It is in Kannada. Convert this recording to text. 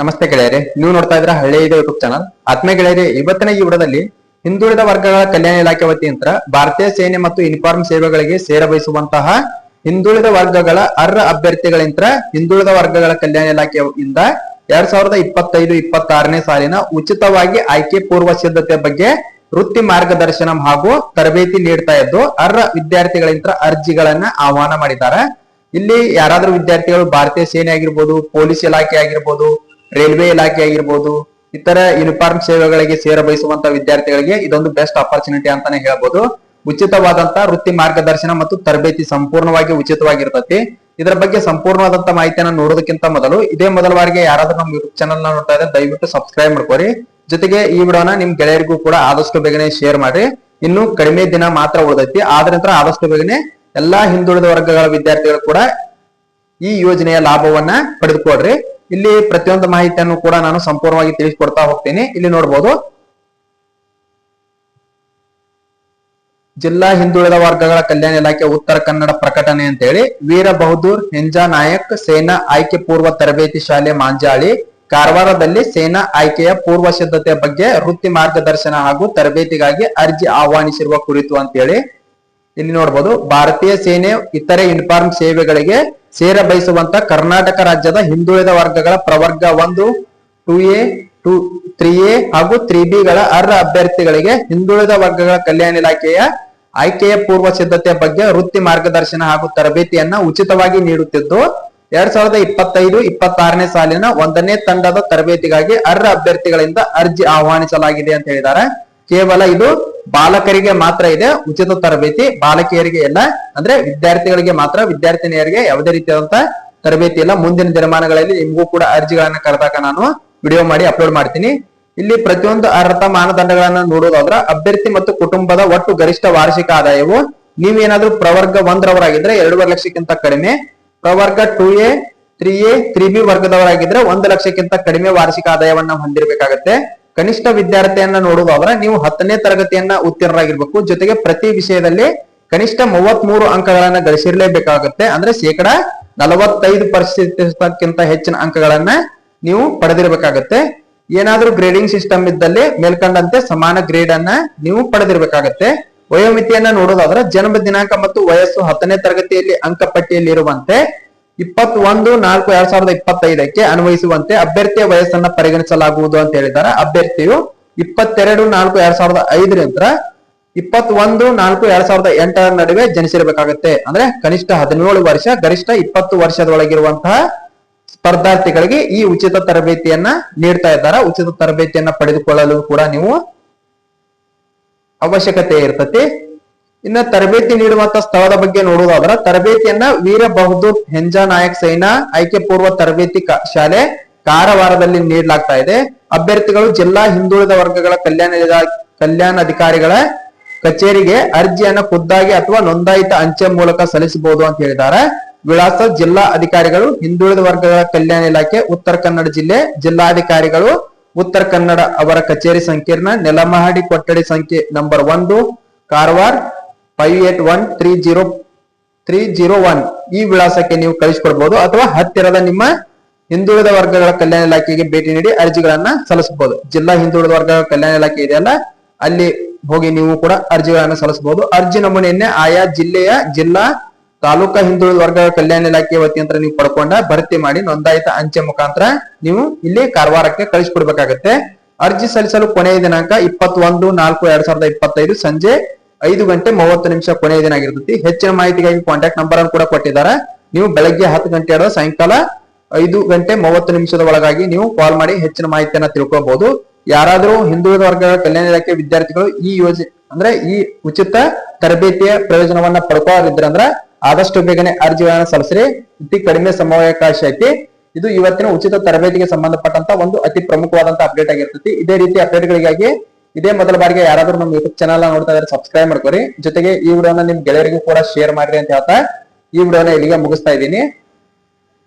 ನಮಸ್ತೆ ಗೆಳೆಯರೆ, ನೀವು ನೋಡ್ತಾ ಇದ್ರ ಹಳ್ಳಿ ಇದೆ ಯೂಟ್ಯೂಬ್ ಚಾನಲ್ ಆತ್ಮೀಯ ಗೆಳೆಯರೆ, ಇವತ್ತಿನ ಈ ವಿಡದಲ್ಲಿ ಹಿಂದುಳಿದ ವರ್ಗಗಳ ಕಲ್ಯಾಣ ಇಲಾಖೆ ವತಿಯಿಂದ ಭಾರತೀಯ ಸೇನೆ ಮತ್ತು ಯೂನಿಫಾರ್ಮ್ ಸೇವೆಗಳಿಗೆ ಸೇರಬಯಸುವಂತಹ ಹಿಂದುಳಿದ ವರ್ಗಗಳ ಅರ್ಹ ಅಭ್ಯರ್ಥಿಗಳಿಂದ ಹಿಂದುಳಿದ ವರ್ಗಗಳ ಕಲ್ಯಾಣ ಇಲಾಖೆಯಿಂದ ಎರಡ್ ಸಾವಿರದ ಇಪ್ಪತ್ತೈದು, ಇಪ್ಪತ್ತಾರನೇ ಸಾಲಿನ ಉಚಿತವಾಗಿ ಆಯ್ಕೆ ಪೂರ್ವ ಸಿದ್ಧತೆ ಬಗ್ಗೆ ವೃತ್ತಿ ಮಾರ್ಗದರ್ಶನ ಹಾಗೂ ತರಬೇತಿ ನೀಡ್ತಾ ಇದ್ದು ಅರ್ಹ ವಿದ್ಯಾರ್ಥಿಗಳಿಂದ ಅರ್ಜಿಗಳನ್ನ ಆಹ್ವಾನ ಮಾಡಿದ್ದಾರೆ. ಇಲ್ಲಿ ಯಾರಾದ್ರೂ ವಿದ್ಯಾರ್ಥಿಗಳು ಭಾರತೀಯ ಸೇನೆ ಆಗಿರ್ಬೋದು, ಪೊಲೀಸ್ ಇಲಾಖೆ ಆಗಿರ್ಬೋದು ರೈಲ್ವೆ ಇಲಾಖೆ ಆಗಿರ್ಬೋದು, ಇತರ ಯೂನಿಫಾರ್ಮ್ ಸೇವೆಗಳಿಗೆ ಸೇರ ಬಯಸುವಂತ ವಿದ್ಯಾರ್ಥಿಗಳಿಗೆ ಇದೊಂದು ಬೆಸ್ಟ್ ಆಪರ್ಚುನಿಟಿ ಅಂತಾನೆ ಹೇಳ್ಬೋದು. ಉಚಿತವಾದಂತ ವೃತ್ತಿ ಮಾರ್ಗದರ್ಶನ ಮತ್ತು ತರಬೇತಿ ಸಂಪೂರ್ಣವಾಗಿ ಉಚಿತವಾಗಿರ್ತತಿ. ಇದರ ಬಗ್ಗೆ ಸಂಪೂರ್ಣವಾದಂತ ಮಾಹಿತಿಯನ್ನ ನೋಡೋದಕ್ಕಿಂತ ಮೊದಲು ಇದೇ ಮೊದಲ ಬಾರಿಗೆ ಯಾರಾದ್ರೂ ನಮ್ಮ ಯೂಟ್ಯೂಬ್ ಚಾನಲ್ ನೋಡ್ತಾ ಇದ್ರೆ ದಯವಿಟ್ಟು ಸಬ್ಸ್ಕ್ರೈಬ್ ಮಾಡ್ಕೋರಿ. ಜೊತೆಗೆ ಈ ವಿಡಿಯೋನ ನಿಮ್ ಗೆಳೆಯರಿಗೂ ಕೂಡ ಆದಷ್ಟು ಬೇಗನೆ ಶೇರ್ ಮಾಡ್ರಿ. ಇನ್ನು ಕಡಿಮೆ ದಿನ ಮಾತ್ರ ಉಳಿದೈತಿ. ಆದ್ರ ನಂತರ ಆದಷ್ಟು ಬೇಗನೆ ಎಲ್ಲಾ ಹಿಂದುಳಿದ ವರ್ಗಗಳ ವಿದ್ಯಾರ್ಥಿಗಳು ಕೂಡ ಈ ಯೋಜನೆಯ ಲಾಭವನ್ನ ಪಡೆದುಕೊಡ್ರಿ ಇಲ್ಲಿ ಪ್ರತಿಯೊಂದು ಮಾಹಿತಿಯನ್ನು ಕೂಡ ನಾನು ಸಂಪೂರ್ಣವಾಗಿ ತಿಳಿಸ್ಕೊಡ್ತಾ ಹೋಗ್ತೀನಿ. ಇಲ್ಲಿ ನೋಡಬಹುದು ಜಿಲ್ಲಾ ಹಿಂದುಳಿದ ವರ್ಗಗಳ ಕಲ್ಯಾಣ ಇಲಾಖೆ ಉತ್ತರ ಕನ್ನಡ ಪ್ರಕಟಣೆ ಅಂತ ಹೇಳಿ ವೀರ ಬಹದ್ದೂರ್, ಹೆಂಜಾ ನಾಯಕ್, ಸೇನಾ ಆಯ್ಕೆ ಪೂರ್ವ ತರಬೇತಿ ಶಾಲೆ ಮಾಂಜಾಳಿ, ಕಾರವಾರದಲ್ಲಿ ಸೇನಾ ಆಯ್ಕೆಯ ಪೂರ್ವ ಸಿದ್ಧತೆ ಬಗ್ಗೆ ವೃತ್ತಿ ಮಾರ್ಗದರ್ಶನ ಹಾಗೂ ತರಬೇತಿಗಾಗಿ ಅರ್ಜಿ ಆಹ್ವಾನಿಸಿರುವ ಕುರಿತು ಅಂತೇಳಿ. ಇಲ್ಲಿ ನೋಡಬಹುದು ಭಾರತೀಯ ಸೇನೆ ಇತರೆ ಯೂನಿಫಾರ್ಮ್ ಸೇವೆಗಳಿಗೆ ಸೇರ ಬಯಸುವಂತ ಕರ್ನಾಟಕ ರಾಜ್ಯದ ಹಿಂದುಳಿದ ವರ್ಗಗಳ ಪ್ರವರ್ಗ ಒಂದು two A two three A ಹಾಗೂ ತ್ರೀ ಬಿ ಗಳ ಅರ್ಹ ಅಭ್ಯರ್ಥಿಗಳಿಗೆ ಹಿಂದುಳಿದ ವರ್ಗಗಳ ಕಲ್ಯಾಣ ಇಲಾಖೆಯ ಆಯ್ಕೆಯ ಪೂರ್ವ ಸಿದ್ಧತೆ ಬಗ್ಗೆ ವೃತ್ತಿ ಮಾರ್ಗದರ್ಶನ ಹಾಗೂ ತರಬೇತಿಯನ್ನ ಉಚಿತವಾಗಿ ನೀಡುತ್ತಿದ್ದು, ಎರಡ್ ಸಾವಿರದ ಇಪ್ಪತ್ತೈದು, ಇಪ್ಪತ್ತಾರನೇ ಸಾಲಿನ ಒಂದನೇ ತಂಡದ ತರಬೇತಿಗಾಗಿ ಅರ್ಹ ಅಭ್ಯರ್ಥಿಗಳಿಂದ ಅರ್ಜಿ ಆಹ್ವಾನಿಸಲಾಗಿದೆ ಅಂತ ಹೇಳಿದ್ದಾರೆ. ಕೇವಲ ಇದು ಬಾಲಕರಿಗೆ ಮಾತ್ರ ಇದೆ ಉಚಿತ ತರಬೇತಿ, ಬಾಲಕಿಯರಿಗೆ ಎಲ್ಲ, ಅಂದ್ರೆ ವಿದ್ಯಾರ್ಥಿಗಳಿಗೆ ಮಾತ್ರ, ವಿದ್ಯಾರ್ಥಿನಿಯರಿಗೆ ಯಾವುದೇ ರೀತಿಯಾದಂತ ತರಬೇತಿ ಇಲ್ಲ. ಮುಂದಿನ ದಿನಮಾನಗಳಲ್ಲಿ ನಿಮಗೂ ಕೂಡ ಅರ್ಜಿಗಳನ್ನ ಕರೆದಾಗ ನಾನು ವಿಡಿಯೋ ಮಾಡಿ ಅಪ್ಲೋಡ್ ಮಾಡ್ತೀನಿ. ಇಲ್ಲಿ ಪ್ರತಿಯೊಂದು ಅರ್ಹತಾ ಮಾನದಂಡಗಳನ್ನ ನೋಡೋದಾದ್ರ ಅಭ್ಯರ್ಥಿ ಮತ್ತು ಕುಟುಂಬದ ಒಟ್ಟು ಗರಿಷ್ಠ ವಾರ್ಷಿಕ ಆದಾಯವು ನೀವೇನಾದ್ರೂ ಪ್ರವರ್ಗ ಒಂದರವರಾಗಿದ್ರೆ ಎರಡೂವರೆ ಲಕ್ಷಕ್ಕಿಂತ ಕಡಿಮೆ. ಪ್ರವರ್ಗ two A three A three B ವರ್ಗದವರಾಗಿದ್ರೆ ಒಂದು ಲಕ್ಷಕ್ಕಿಂತ ಕಡಿಮೆ ವಾರ್ಷಿಕ ಆದಾಯವನ್ನ ಹೊಂದಿರಬೇಕಾಗತ್ತೆ. ಕನಿಷ್ಠ ವಿದ್ಯಾರ್ಥಿಯನ್ನ ನೋಡುವುದಾದ್ರೆ ನೀವು ಹತ್ತನೇ ತರಗತಿಯನ್ನ ಉತ್ತೀರ್ಣರಾಗಿರ್ಬೇಕು. ಜೊತೆಗೆ ಪ್ರತಿ ವಿಷಯದಲ್ಲಿ ಕನಿಷ್ಠ ಮೂವತ್ ಮೂರು ಅಂಕಗಳನ್ನ ಗಳಿಸಿರ್ಲೇಬೇಕಾಗುತ್ತೆ. ಅಂದ್ರೆ ಶೇಕಡ ನಲವತ್ತೈದು ಪರ್ಸೆಂಟ್ ಹೆಚ್ಚಿನ ಅಂಕಗಳನ್ನ ನೀವು ಪಡೆದಿರ್ಬೇಕಾಗತ್ತೆ. ಏನಾದ್ರೂ ಗ್ರೇಡಿಂಗ್ ಸಿಸ್ಟಮ್ ಇದ್ದಲ್ಲಿ ಮೇಲ್ಕಂಡಂತೆ ಸಮಾನ ಗ್ರೇಡ್ ಅನ್ನ ನೀವು ಪಡೆದಿರ್ಬೇಕಾಗತ್ತೆ. ವಯೋಮಿತಿಯನ್ನ ನೋಡೋದಾದ್ರೆ ಜನ್ಮ ದಿನಾಂಕ ಮತ್ತು ವಯಸ್ಸು ಹತ್ತನೇ ತರಗತಿಯಲ್ಲಿ ಅಂಕಪಟ್ಟಿಯಲ್ಲಿ ಇರುವಂತೆ ಇಪ್ಪತ್ತೊಂದು, ನಾಲ್ಕು, ಎರಡ್ ಸಾವಿರದ ಇಪ್ಪತ್ತೈದಕ್ಕೆ ಅನ್ವಯಿಸುವಂತೆ ಅಭ್ಯರ್ಥಿಯ ವಯಸ್ಸನ್ನ ಪರಿಗಣಿಸಲಾಗುವುದು ಅಂತ ಹೇಳಿದ್ದಾರೆ. ಅಭ್ಯರ್ಥಿಯು ಇಪ್ಪತ್ತೆರಡು, ನಾಲ್ಕು, ಎರಡ್ ಸಾವಿರದ ಐದರಿಂದ ಇಪ್ಪತ್ತೊಂದು, ನಾಲ್ಕು, ಎರಡ್ ಸಾವಿರದ ಎಂಟರ ನಡುವೆ ಜನಿಸಿರಬೇಕಾಗತ್ತೆ. ಅಂದ್ರೆ ಕನಿಷ್ಠ ಹದಿನೇಳು ವರ್ಷ, ಗರಿಷ್ಠ ಇಪ್ಪತ್ತು ವರ್ಷದೊಳಗಿರುವಂತಹ ಸ್ಪರ್ಧಾರ್ಥಿಗಳಿಗೆ ಈ ಉಚಿತ ತರಬೇತಿಯನ್ನ ನೀಡ್ತಾ ಇದ್ದಾರೆ. ಉಚಿತ ತರಬೇತಿಯನ್ನ ಪಡೆದುಕೊಳ್ಳಲು ಕೂಡ ನೀವು ಅವಶ್ಯಕತೆ ಇರ್ತತಿ ಇನ್ನ ತರಬೇತಿ ನೀಡುವಂತ ಸ್ಥಳದ ಬಗ್ಗೆ ನೋಡುವುದಾದ್ರೆ, ತರಬೇತಿಯನ್ನ ವೀರ ಬಹದ್ದೂರ್ ಹೆಂಜಾ ನಾಯಕ್ ಸೈನಾ ಆಯ್ಕೆ ಪೂರ್ವ ತರಬೇತಿ ಶಾಲೆ ಕಾರವಾರದಲ್ಲಿ ನೀಡಲಾಗ್ತಾ ಇದೆ. ಅಭ್ಯರ್ಥಿಗಳು ಜಿಲ್ಲಾ ಹಿಂದುಳಿದ ವರ್ಗಗಳ ಕಲ್ಯಾಣ ಕಲ್ಯಾಣ ಅಧಿಕಾರಿಗಳ ಕಚೇರಿಗೆ ಅರ್ಜಿಯನ್ನ ಖುದ್ದಾಗಿ ಅಥವಾ ನೋಂದಾಯಿತ ಅಂಚೆ ಮೂಲಕ ಸಲ್ಲಿಸಬಹುದು ಅಂತ ಹೇಳಿದ್ದಾರೆ. ವಿಳಾಸ ಜಿಲ್ಲಾ ಅಧಿಕಾರಿಗಳು, ಹಿಂದುಳಿದ ವರ್ಗಗಳ ಕಲ್ಯಾಣ ಇಲಾಖೆ, ಉತ್ತರ ಕನ್ನಡ ಜಿಲ್ಲೆ, ಜಿಲ್ಲಾಧಿಕಾರಿಗಳು, ಉತ್ತರ ಕನ್ನಡ ಅವರ ಕಚೇರಿ ಸಂಕೀರ್ಣ, ನೆಲಮಹಡಿ ಕೊಠಡಿ ಸಂಖ್ಯೆ ನಂಬರ್ ಒಂದು, Karwar five eight one three zero three zero one ಈ ವಿಳಾಸಕ್ಕೆ ನೀವು ಕಳಿಸಿಕೊಡ್ಬಹುದು ಅಥವಾ ಹತ್ತಿರದ ನಿಮ್ಮ ಹಿಂದುಳಿದ ವರ್ಗಗಳ ಕಲ್ಯಾಣ ಇಲಾಖೆಗೆ ಭೇಟಿ ನೀಡಿ ಅರ್ಜಿಗಳನ್ನ ಸಲ್ಲಿಸಬಹುದು. ಜಿಲ್ಲಾ ಹಿಂದುಳಿದ ವರ್ಗಗಳ ಕಲ್ಯಾಣ ಇಲಾಖೆ ಇದೆಯಲ್ಲ ಅಲ್ಲಿ? ಹೋಗಿ ನೀವು ಕೂಡ ಅರ್ಜಿಗಳನ್ನ ಸಲ್ಲಿಸಬಹುದು. ಅರ್ಜಿ ನಮೂನೆಯನ್ನೇ ಆಯಾ ಜಿಲ್ಲೆಯ ಜಿಲ್ಲಾ ತಾಲೂಕಾ ಹಿಂದುಳಿದ ವರ್ಗಗಳ ಕಲ್ಯಾಣ ಇಲಾಖೆ ವತಿಯಂತ್ರ ನೀವು ಪಡ್ಕೊಂಡ ಭರ್ತಿ ಮಾಡಿ ನೋಂದಾಯಿತ ಅಂಚೆ ಮುಖಾಂತರ ನೀವು ಇಲ್ಲಿ ಕಾರವಾರಕ್ಕೆ ಕಳಿಸಿಕೊಡ್ಬೇಕಾಗತ್ತೆ. ಅರ್ಜಿ ಸಲ್ಲಿಸಲು ಕೊನೆಯ ದಿನಾಂಕ ಇಪ್ಪತ್ತೊಂದು ನಾಲ್ಕು ಎರಡ್ ಸಾವಿರದ ಇಪ್ಪತ್ತೈದು ಸಂಜೆ ಐದು ಗಂಟೆ ಮೂವತ್ತು ನಿಮಿಷ ಕೊನೆಯ ದಿನ ಆಗಿರ್ತೈತಿ. ಹೆಚ್ಚಿನ ಮಾಹಿತಿಗಾಗಿ ಕಾಂಟ್ಯಾಕ್ಟ್ ನಂಬರ್ ಅನ್ನು ಕೂಡ ಕೊಟ್ಟಿದ್ದಾರೆ. ನೀವು ಬೆಳಗ್ಗೆ ಹತ್ತು ಗಂಟೆ ಆದ ಸಾಯಂಕಾಲ ಐದು ಗಂಟೆ ಮೂವತ್ತು ನಿಮಿಷದ ಒಳಗಾಗಿ ನೀವು ಕಾಲ್ ಮಾಡಿ ಹೆಚ್ಚಿನ ಮಾಹಿತಿಯನ್ನ ತಿಳ್ಕೊಬಹುದು ಯಾರಾದರೂ ಹಿಂದುಳಿದ ವರ್ಗಗಳ ಕಲ್ಯಾಣ ಇಲಾಖೆ ವಿದ್ಯಾರ್ಥಿಗಳು ಈ ಯೋಜನೆ ಅಂದ್ರೆ ಈ ಉಚಿತ ತರಬೇತಿಯ ಪ್ರಯೋಜನವನ್ನ ಪಡ್ಕೊಳ್ಳೋದಿದ್ರೆ ಅಂದ್ರೆ ಆದಷ್ಟು ಬೇಗನೆ ಅರ್ಜಿಗಳನ್ನ ಸಲ್ಲಿಸ್ರಿ. ಅತಿ ಕಡಿಮೆ ಸಮಯಾವಕಾಶ ಐತಿ. ಇದು ಇವತ್ತಿನ ಉಚಿತ ತರಬೇತಿಗೆ ಸಂಬಂಧಪಟ್ಟಂತ ಒಂದು ಅತಿ ಪ್ರಮುಖವಾದಂತಹ ಅಪ್ಡೇಟ್ ಆಗಿರ್ತೈತಿ. ಇದೇ ರೀತಿ ಅಪ್ಡೇಟ್ಗಳಿಗಾಗಿ ಇದೇ ಮೊದಲ ಬಾರಿಗೆ ಯಾರಾದ್ರೂ ನಮ್ಮ ಯೂಟ್ಯೂಬ್ ಚಾನಲ್ ನೋಡ್ತಾ ಇದ್ರೆ ಸಬ್ಸ್ಕ್ರೈಬ್ ಮಾಡ್ಕೊರಿ. ಜೊತೆಗೆ ಈ ವಿಡಿಯೋನ ನಿಮ್ ಗೆಳೆಯರಿಗೂ ಕೂಡ ಶೇರ್ ಮಾಡ್ರಿ ಅಂತ ಹೇಳ್ತಾ ಈ ವಿಡಿಯೋನ ಇಲ್ಲಿಗೆ ಮುಗಿಸ್ತಾ ಇದ್ದೀನಿ.